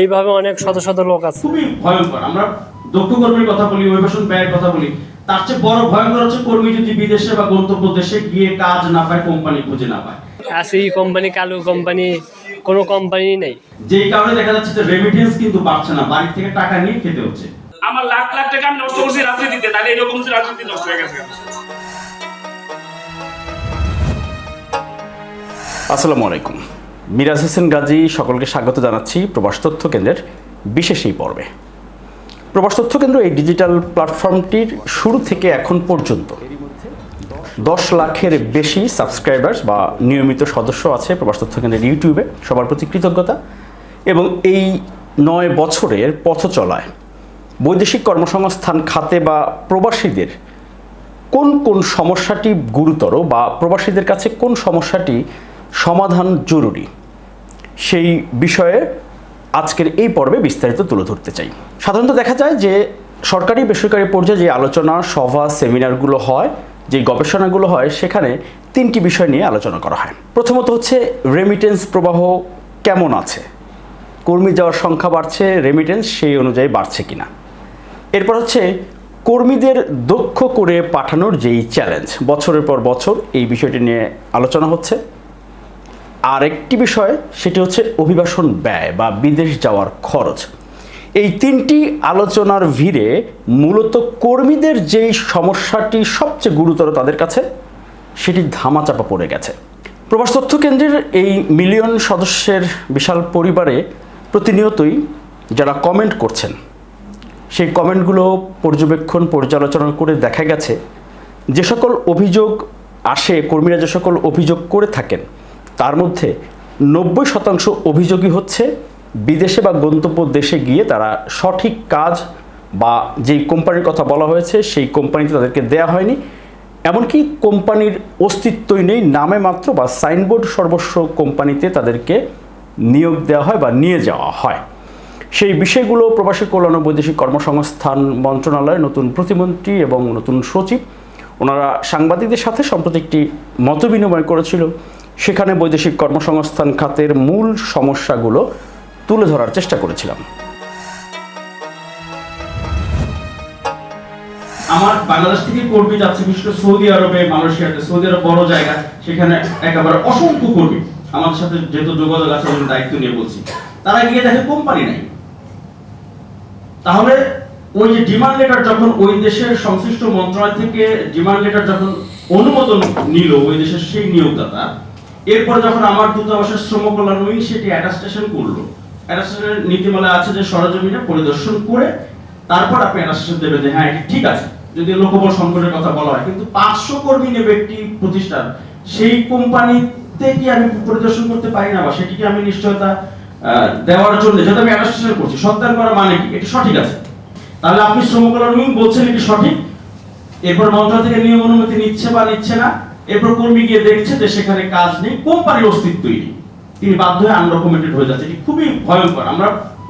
এইভাবে অনেক শত শত লোক আছে। খুবই ভয়ঙ্কর। আমরা দক্ষ কর্মীর কথা বলি অভিবাসন ব্যয়ের কথা বলি। তার চেয়ে বড় ভয়ঙ্কর হচ্ছে কর্মী যদি বিদেশে বা গন্তব্য দেশে গিয়ে কাজ না পায় কোম্পানি খুঁজে না পায়। আসি কোম্পানি কালু কোম্পানি কোনো কোম্পানি নেই। যেই কারণে দেখা যাচ্ছে যে রেমিটেন্স কিন্তু বাড়ছে না বাড়ি থেকে টাকা নিয়ে খেতে হচ্ছে। আমার লাখ লাখ টাকা আমি নষ্ট করছি রাজনীতিতে তাহলে এরকম যে রাজনীতি নষ্ট হয়ে গেছে। আসসালামু আলাইকুম। মিরাজ হোসেন গাজী, সকলকে স্বাগত জানাচ্ছি প্রবাস তথ্য কেন্দ্রের বিশেষ এই পর্বে। প্রবাস তথ্য কেন্দ্র এই ডিজিটাল প্ল্যাটফর্মটির শুরু থেকে এখন পর্যন্ত দশ লাখের বেশি সাবস্ক্রাইবার্স বা নিয়মিত সদস্য আছে প্রবাস তথ্য কেন্দ্রের ইউটিউবে, সবার প্রতি কৃতজ্ঞতা। এবং এই নয় বছরের পথ চলায় বৈদেশিক কর্মসংস্থান খাতে বা প্রবাসীদের কোন কোন সমস্যাটি গুরুতর বা প্রবাসীদের কাছে কোন সমস্যাটি সমাধান জরুরি? সেই বিষয়ে আজকের এই পর্বে বিস্তারিত তুলে ধরতে চাই। সাধারণত দেখা যায় যে সরকারি বেসরকারি পর্যায়ে যে আলোচনা সভা, সেমিনারগুলো হয়, যে গবেষণাগুলো হয়, সেখানে তিনটি বিষয় নিয়ে আলোচনা করা হয়। প্রথমত হচ্ছে রেমিটেন্স প্রবাহ কেমন আছে? কর্মী যাওয়ার সংখ্যা বাড়ছে রেমিটেন্স সেই অনুযায়ী বাড়ছে কিনা? এরপর হচ্ছে, কর্মীদের দক্ষ করে পাঠানোর যেই চ্যালেঞ্জ বছরের পর বছর এই বিষয়টি নিয়ে আলোচনা হচ্ছে। আর একটি বিষয়, সেটি হচ্ছে অভিবাসন ব্যয় বা বিদেশ যাওয়ার খরচ। এই তিনটি আলোচনার ভিড়ে মূলত কর্মীদের যেই সমস্যাটি সবচেয়ে গুরুতর তাদের কাছে, সেটি ধামাচাপা পড়ে গেছে। প্রবাস তথ্য কেন্দ্রের এই মিলিয়ন সদস্যের বিশাল পরিবারে প্রতিনিয়তই যারা কমেন্ট করছেন, সেই কমেন্টগুলো পর্যবেক্ষণ, পর্যালোচনা করে দেখা গেছে, যে সকল অভিযোগ আসে, কর্মীরা যে সকল অভিযোগ করে থাকেন তার মধ্যে নব্বই শতাংশ অভিযোগই হচ্ছে বিদেশে বা গন্তব্য দেশে গিয়ে তারা সঠিক কাজ বা যেই কোম্পানির কথা বলা হয়েছে, সেই কোম্পানিতে তাদেরকে দেয়া হয়নি। এমনকি কোম্পানির অস্তিত্বই নেই, নামে মাত্র বা সাইনবোর্ড সর্বস্ব কোম্পানিতে তাদেরকে নিয়োগ দেওয়া হয় বা নিয়ে যাওয়া হয়। সেই বিষয়গুলো প্রবাসী কল্যাণ ও বৈদেশিক কর্মসংস্থান মন্ত্রণালয়ের নতুন প্রতিমন্ত্রী এবং নতুন সচিব, ওনারা সাংবাদিকদের সাথে সম্প্রতি একটি মতবিনিময় করেছিল। সেখানে বৈদেশিক কর্মসংস্থান খাতের মূল সমস্যাগুলো তুলে ধরার চেষ্টা করেছিলাম। আমার বাংলাদেশ থেকে কর্মী যাচ্ছে, বিশেষ সৌদি আরবে, মালয়েশিয়াতে। সৌদি আরব বড় জায়গা, সেখানে একেবারে অসংখ্য কর্মী আমাদের সাথে যেহেতু যোগাযোগ আছে দায়িত্ব নিয়ে বলছি। তারা গিয়ে দেখে কোম্পানি নাই। তাহলে ওই যে ডিমান্ড লেটার যখন ওই দেশের সংশ্লিষ্ট মন্ত্রণালয় থেকে ডিমান্ড লেটার যখন অনুমোদন নিল, ওই দেশের সেই নিয়োগদাতা এরপর যখন আমার দূতাবাসের শ্রম কল্যাণ উইং সেটি অ্যাটাস্টেশন করল। অ্যাটাস্টেশনের নীতিমালা আছে যে সরজমিনে পরিদর্শন করে তারপর আপনি অ্যাটাস্টেশন দেবেন যে হ্যাঁ এটি ঠিক আছে। যদি লোকবল সংকটের কথা বলা হয়। কিন্তু পাঁচশো কর্মী নেবে একটি প্রতিষ্ঠান, সেই কোম্পানিতে কি আমি পরিদর্শন করতে পারি না বা সেটিকে আমি নিশ্চয়তা দেওয়ার জন্য যেটা আমি অ্যাটাস্টেশন করছি সত্যায়ন করা মানে কি? এটি সঠিক আছে। তাহলে আপনি শ্রম কল্যাণ উইং বলছেন এটি সঠিক। এরপর মন্ত্রণালয় থেকে নিয়ম অনুমতি নিচ্ছে বা নিচ্ছে না? এরপর কর্মী গিয়ে দেখছে যে সেখানে কাজ নেই, কোম্পানির অস্তিত্বই নেই। তিনি বাধ্য হয়ে আনডকুমেন্টেড হয়ে যাচ্ছে। এটি খুবই ভয়ঙ্কর। আমরা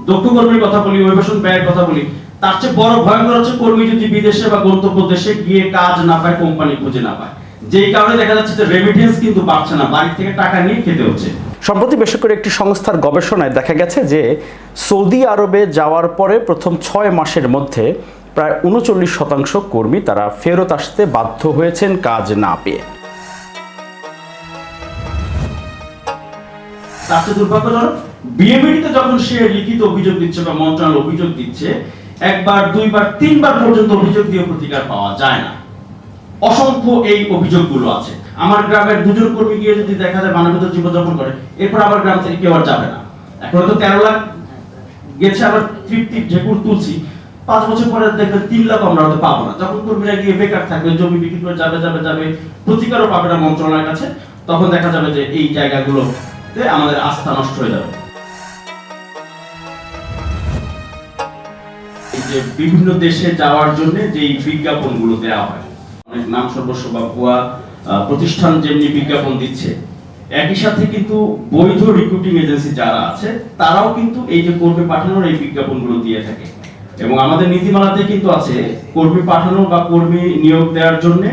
দক্ষ কর্মীর কথা বলি, অভিবাসন ব্যয়ের কথা বলি। তার চেয়ে বড় ভয়ঙ্কর হচ্ছে কর্মী যদি বিদেশে বা গন্তব্য দেশে গিয়ে কাজ না পায়, কোম্পানি খুঁজে না পায়। যেই কারণে দেখা যাচ্ছে যে রেমিটেন্স কিন্তু না। বাড়ি থেকে টাকা নিয়ে খেতে হচ্ছে। সম্প্রতি বেসরকারি একটি সংস্থার গবেষণায় দেখা গেছে যে সৌদি আরবে যাওয়ার পরে প্রথম ছয় মাসের মধ্যে প্রায় উনচল্লিশ শতাংশ কর্মী তারা ফেরত আসতে বাধ্য হয়েছেন কাজ না পেয়ে। তার বিএমইডিতে যখন সে লিখিত অভিযোগ দিচ্ছে বা মন্ত্রণালয় অভিযোগ দিচ্ছে, একবার, দুইবার, তিনবার পর্যন্ত অভিযোগ দিয়ে প্রতিকার পাওয়া যায় না। অসংখ্য এই অভিযোগগুলো আছে। আমার গ্রামের দুজন কর্মী গিয়ে যদি দেখা যায় জীবনযাপন করে, এরপর আমার গ্রাম থেকে কেউ আর যাবে না। এখন তো তেরো লাখ গেছে, আবার তৃপ্তি ঢেকুর তুলছি। পাঁচ বছর পরে দেখবেন তিন লাখ আমরা হয়তো পাবো না। যখন কর্মীরা গিয়ে বেকার থাকবে জমি বিক্রি করে যাবে যাবে যাবে, প্রতিকারও পাবে না মন্ত্রণালয়ের কাছে, তখন দেখা যাবে যে এই জায়গাগুলোতে আমাদের আস্থা নষ্ট হয়ে যাবে। যে বিভিন্ন দেশে যাওয়ার জন্য যে বিজ্ঞাপনগুলো দেওয়া হয়, অনেক নাম সর্বস্ব বা ভুয়া প্রতিষ্ঠান যেমনি বিজ্ঞাপন দিচ্ছে, একই সাথে কিন্তু বৈধ রিক্রুটিং এজেন্সি যারা আছে, তারাও কিন্তু এই যে কর্মী পাঠানোর এই বিজ্ঞাপনগুলো দিয়ে থাকে। এবং আমাদের নীতিমালাতে কিন্তু আছে, কর্মী পাঠানো বা কর্মী নিয়োগ দেওয়ার জন্য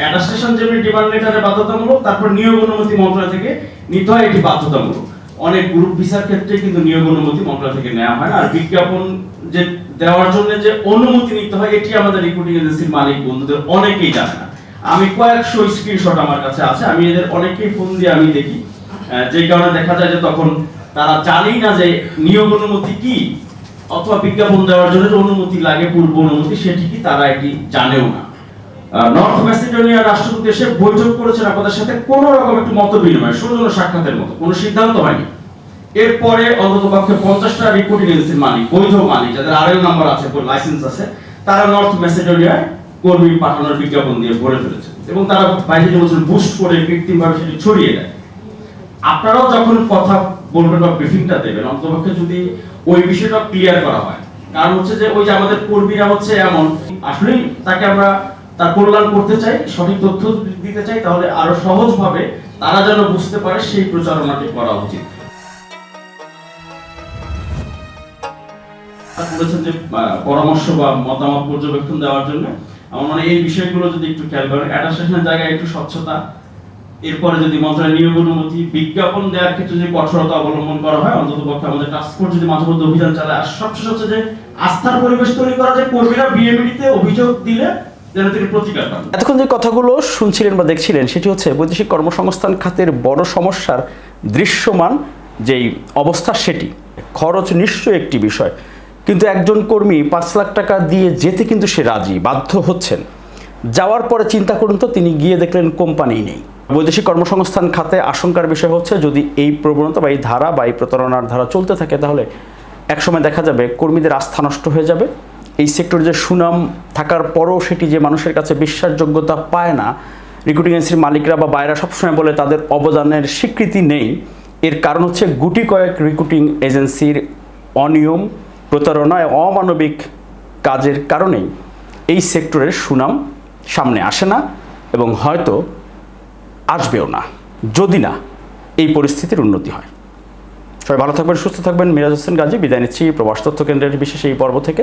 অ্যাডাস্টেশন যেমনি ডিমান্ড লেটারে বাধ্যতামূলক, তারপর নিয়োগ অনুমতি মন্ত্রণালয় থেকে নিতে হয়, এটি বাধ্যতামূলক। অনেক গ্রুপ ভিসার ক্ষেত্রে কিন্তু নিয়োগ অনুমতি মন্ত্রণালয় থেকে নেওয়া হয় আর বিজ্ঞাপন যে দেওয়ার জন্য যে অনুমতি নিতে হয়, এটি আমাদের রিক্রুটিং এজেন্সির মালিক, বন্ধুদের অনেকেই জানে না। আমি কয়েকশো স্ক্রিনশট আমার কাছে আছে, আমি এদের অনেকেই ফোন দিয়ে আমি দেখি। যেই কারণে দেখা যায় যে তখন তারা জানেই না যে নিয়োগ অনুমতি কি, অথবা বিজ্ঞাপন দেওয়ার জন্য যে অনুমতি লাগে, পূর্ব অনুমতি, সেটি কি তারা এটি জানেও না। নর্থ ম্যাসিডোনিয়ার রাষ্ট্রপতি এসে বৈঠক করেছেন আপনাদের সাথে। কোনো রকম একটু মত বিনিময় সৌজন্য সাক্ষাতের মতো। কোনো সিদ্ধান্ত হয়নি। এরপরে অন্তত পক্ষে পঞ্চাশটা রিপোর্টিং এজেন্সির মালিক, বৈধ মালিক, যাদের আরএল নাম্বার আছে লাইসেন্স আছে, তারা নর্থ ম্যাসিডোনিয়ায় কর্মী পাঠানোর বিজ্ঞাপন দিয়ে ভরে ফেলেছে। এবং তারা বাইরে যে বছর বুস্ট করে কৃত্রিমভাবে সেটি ছড়িয়ে দেয়। আপনারাও যখন কথা বলবেন বা ব্রিফিংটা দেবেন অন্তপক্ষে যদি ওই বিষয়টা ক্লিয়ার করা হয়। কারণ হচ্ছে যে ওই যে আমাদের কর্মীরা হচ্ছে এমন, আসলেই তাকে আমরা তার কল্যাণ করতে চাই, সঠিক তথ্য দিতে চাই, তাহলে আরও সহজভাবে তারা যেন বুঝতে পারে সেই প্রচারণাটি করা উচিত। বলেছেন যে পরামর্শ বা মতামত পর্যবেক্ষণ দেওয়ার জন্য। আমার এই বিষয়গুলো যদি একটু খেয়াল করেন জায়গায় একটু স্বচ্ছতা, এরপরে যদি মন্ত্রণালয় নিয়োগ অনুমতি, বিজ্ঞাপন দেওয়ার ক্ষেত্রে যদি কঠোরতা অবলম্বন করা হয়, অন্তত পক্ষে আমাদের টাস্ক ফোর্স যদি মাঝে মধ্যে অভিযান চালায়। আর হচ্ছে যে, আস্থার পরিবেশ তৈরি করা যায় কর্মীরা বিএমডিতে অভিযোগ দিলে এতক্ষণ যে কথাগুলো শুনছিলেন বা দেখছিলেন, সেটি হচ্ছে বৈদেশিক কর্মসংস্থান খাতের বড় সমস্যার দৃশ্যমান যেই অবস্থা সেটি। খরচ নিশ্চয়ই একটি বিষয়। কিন্তু একজন কর্মী পাঁচ লাখ টাকা দিয়ে যেতে কিন্তু সে রাজি, বাধ্য হচ্ছেন। যাওয়ার পরে চিন্তা করুন তো, তিনি গিয়ে দেখলেন কোম্পানি নেই। বৈদেশিক কর্মসংস্থান খাতে আশঙ্কার বিষয় হচ্ছে, যদি এই প্রবণতা বা এই ধারা বা এই প্রতারণার ধারা চলতে থাকে, তাহলে একসময় দেখা যাবে কর্মীদের আস্থা নষ্ট হয়ে যাবে। এই সেক্টরে যে সুনাম থাকার পরও সেটি যে মানুষের কাছে বিশ্বাসযোগ্যতা পায় না রিক্রুটিং এজেন্সির মালিকরা বা বাইরা সবসময় বলে তাদের অবদানের স্বীকৃতি নেই। এর কারণ হচ্ছে গুটি কয়েক রিক্রুটিং এজেন্সির অনিয়ম, প্রতারণা অমানবিক কাজের কারণেই এই সেক্টরের সুনাম সামনে আসে না এবং হয়তো আসবেও না, যদি না এই পরিস্থিতির উন্নতি হয়। সবাই ভালো থাকবেন, সুস্থ থাকবেন। মিরাজ হোসেন গাজী, বিদায় নিচ্ছি। প্রবাস তথ্য কেন্দ্রের বিশেষ এই পর্ব থেকে।